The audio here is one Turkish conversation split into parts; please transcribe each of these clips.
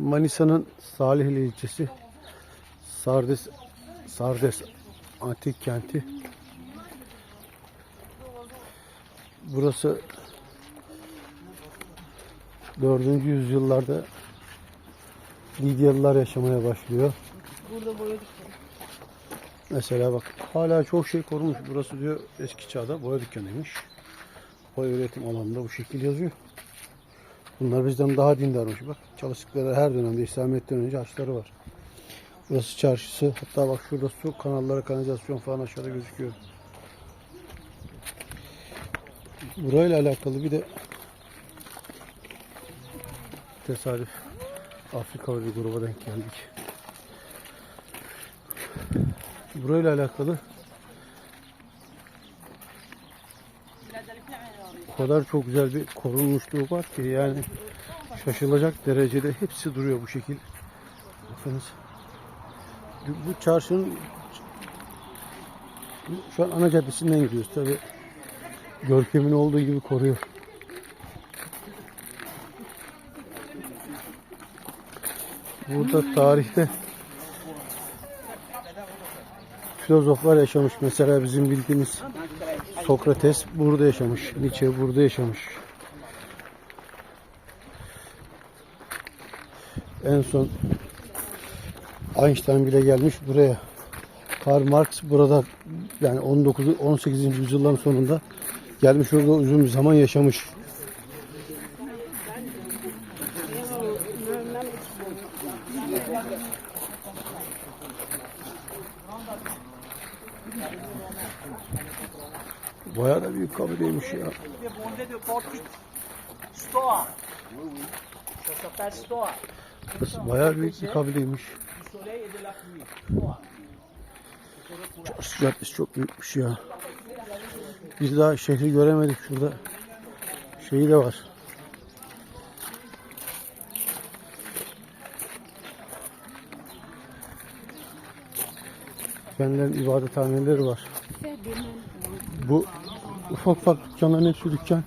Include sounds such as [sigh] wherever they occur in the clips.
Manisa'nın Salihli ilçesi Sardes Sardes antik kenti. Burası 4. yüzyıllarda Lidyalılar yaşamaya başlıyor. Burada boya dükkanı. Mesela bak hala çok şey korunmuş. Burası diyor eski çağda boya dükkanıymış. Boya üretim alanında bu şekil yazıyor. Bunlar bizden daha dindarmış bak. Çalıştıkları her dönemde İslamiyet'ten önce harçları var. Burası çarşısı. Hatta bak şurada su kanalları, kanalizasyon falan aşağıda gözüküyor. Burayla alakalı bir de tesadüf Afrika bir gruba denk geldik. Burayla alakalı kadar çok güzel bir korunmuşluğu var ki yani şaşılacak derecede hepsi duruyor bu şekil. Bakınız. Bu çarşının şu an ana caddesinden gidiyoruz tabi. Görkemin olduğu gibi koruyor. Burada tarihte filozoflar yaşamış. Mesela bizim bildiğimiz Sokrates burada yaşamış. Nietzsche burada yaşamış. En son Einstein bile gelmiş buraya. Karl Marx burada yani 19 18. yüzyılların sonunda gelmiş orada uzun bir zaman yaşamış. Bayağı da büyük kabileymiş ya. bayağı büyük bir kabileymiş. Çarşı caddesi çok büyükmüş ya. Biz daha şehri göremedik şurada. Şeyi de var. Kendilerinin ibadethaneleri var. Bu ufak ufak dükkanların hepsi dükkan.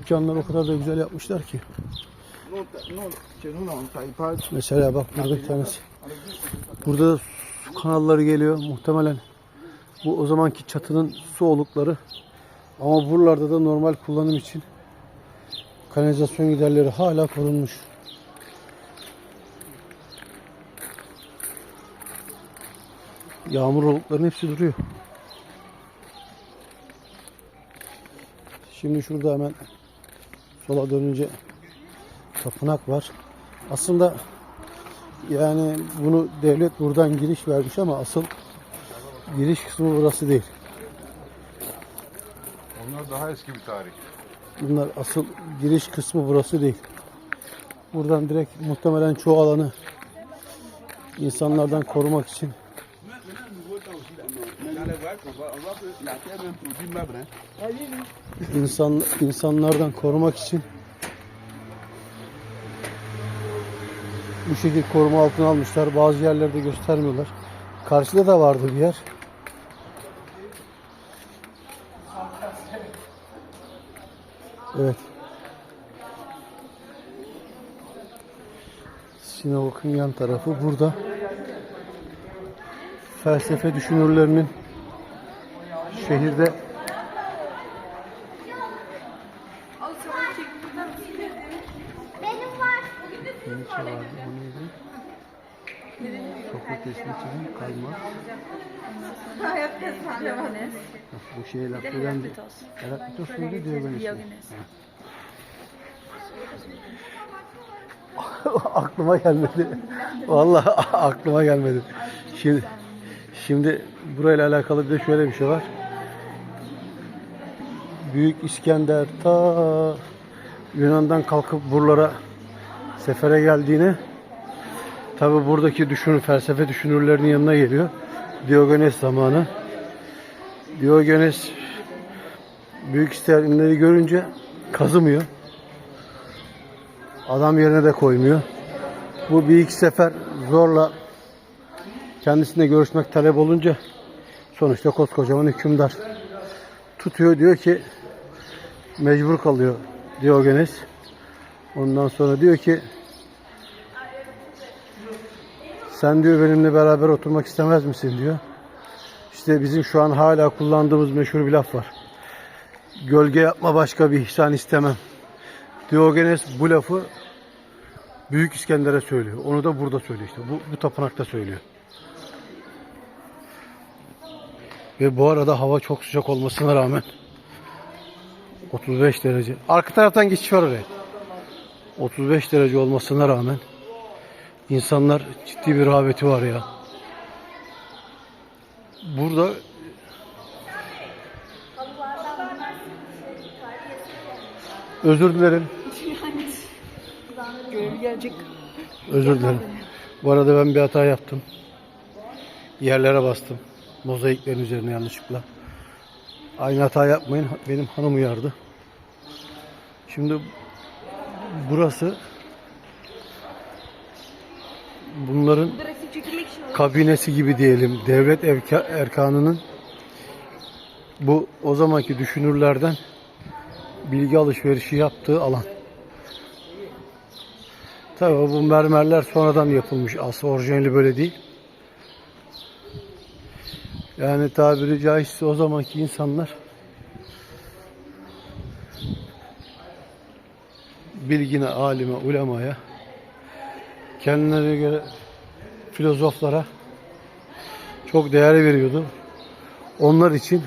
Dükkanları o kadar da güzel yapmışlar ki. Mesela bak burada bir tanesi. Burada da su kanalları geliyor muhtemelen. Bu o zamanki çatının su olukları. Ama buralarda da normal kullanım için kanalizasyon giderleri hala korunmuş. Yağmur oluklarının hepsi duruyor. Şimdi şurada hemen sola dönünce tapınak var. Aslında yani bunu devlet buradan giriş vermiş ama asıl giriş kısmı burası değil. Onlar daha eski bir tarih. Bunlar asıl giriş kısmı burası değil. Buradan direkt muhtemelen çoğu alanı insanlardan korumak için insan insanlardan korumak için bu şekilde koruma altına almışlar. Bazı yerlerde göstermiyorlar. Karşıda da vardı bir yer. Evet. Sinavok'un yan tarafı burada. Felsefe düşünürlerinin şehirde Neyse vardı, o neydi? Sokrates'in için kalma. Bu şeye laf eden de Heraklitos muydu Diogenes mi? aklıma gelmedi. Vallahi aklıma gelmedi. Şimdi şimdi burayla alakalı bir de şöyle bir şey var. Büyük İskender ta Yunan'dan kalkıp buralara sefere geldiğine tabi buradaki düşünür, felsefe düşünürlerinin yanına geliyor. Diogenes zamanı. Diogenes büyük İskender'i görünce kazımıyor. Adam yerine de koymuyor. Bu bir iki sefer zorla kendisine görüşmek talep olunca sonuçta koskocaman hükümdar tutuyor diyor ki mecbur kalıyor Diogenes. Ondan sonra diyor ki sen diyor benimle beraber oturmak istemez misin diyor. İşte bizim şu an hala kullandığımız meşhur bir laf var. Gölge yapma başka bir ihsan istemem. Diogenes bu lafı Büyük İskender'e söylüyor. Onu da burada söylüyor işte. Bu, bu tapınakta söylüyor. Ve bu arada hava çok sıcak olmasına rağmen 35 derece. Arka taraftan geçiş var oraya. 35 derece olmasına rağmen insanlar ciddi bir rağbeti var ya. Burada özür dilerim. [laughs] Görevi gelecek. Özür dilerim. Bu arada ben bir hata yaptım. Yerlere bastım. Mozaiklerin üzerine yanlışlıkla. Aynı hata yapmayın. Benim hanım uyardı. Şimdi burası bunların kabinesi gibi diyelim. Devlet erkanının bu o zamanki düşünürlerden bilgi alışverişi yaptığı alan. Tabii bu mermerler sonradan yapılmış. Aslı orijinali böyle değil. Yani tabiri caizse o zamanki insanlar bilgine, alime, ulemaya kendilerine göre filozoflara çok değer veriyordu. Onlar için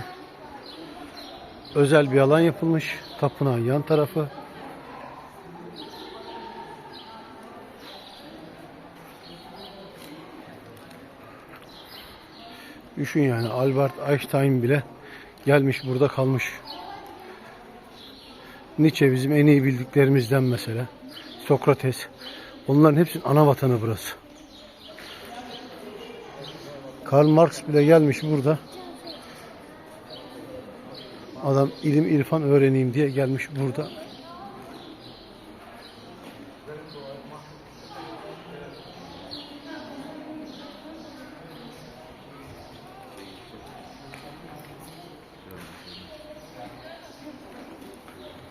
özel bir alan yapılmış. Tapınağın yan tarafı. Düşün yani Albert Einstein bile gelmiş burada kalmış. Nietzsche bizim en iyi bildiklerimizden mesela. Sokrates. Onların hepsinin ana vatanı burası. Karl Marx bile gelmiş burada. Adam ilim irfan öğreneyim diye gelmiş burada.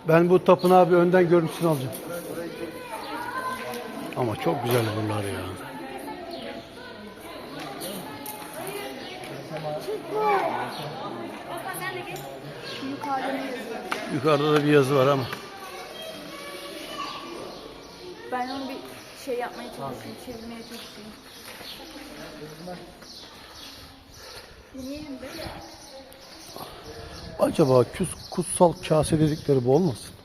Ben bu tapınağı bir önden görüntüsünü alacağım. Ama çok güzel buralar ya. Yukarıda da bir yazı var ama. Ben onu bir şey yapmaya çalışayım, çevirmeye çalışayım. Deneyelim de. Acaba kutsal kase dedikleri bu olmasın?